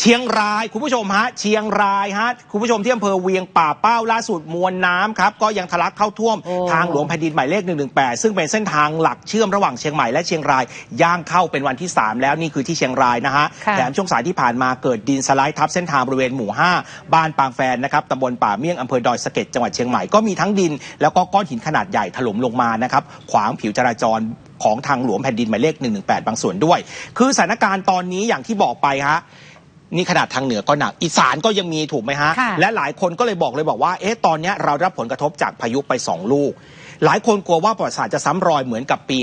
เชียงรายคุณผู้ชมฮะเชียงรายฮะคุณผู้ชมที่อำเภอเวียงป่าเป้าล่าสุดมวลน้ำครับก็ยังทะลักเข้าท่วมโอ้ทางหลวงแผ่นดินหมายเลข 118 ซึ่งเป็นเส้นทางหลักเชื่อมระหว่างเชียงใหม่และเชียงรายย่างเข้าเป็นวันที่ 3 แล้วนี่คือที่เชียงรายนะฮะค่ะแถมช่วงสายที่ผ่านมาเกิดดินสไลด์ทับเส้นทางบริเวณหมู่ 5 บ้านปางแฟนนะครับตำบลป่าเมี่ยงอำเภอดอยสะเก็ดจังหวัดเชียงใหม่ก็มีทั้งดิน แล้วก็ก้อนหินขนาดใหญ่ถล่มลงมานะครับขวางผิวจราจรของทางหลวงแผ่นดินหมายเลข 118 บางส่วนด้วย คือสถานการณ์ตอนนี้อย่างที่บอกไปฮะ นี่ขนาดทางเหนือก็หนัก อีสานก็ยังมีถูกไหมฮะค่ะและหลายคนก็เลยบอกเลยบอกว่า เอ๊ะ ตอนเนี้ยเราได้รับผลกระทบจากพายุไป 2 ลูก หลายคนกลัวว่าประวัติศาสตร์จะซ้ำรอยเหมือนกับปี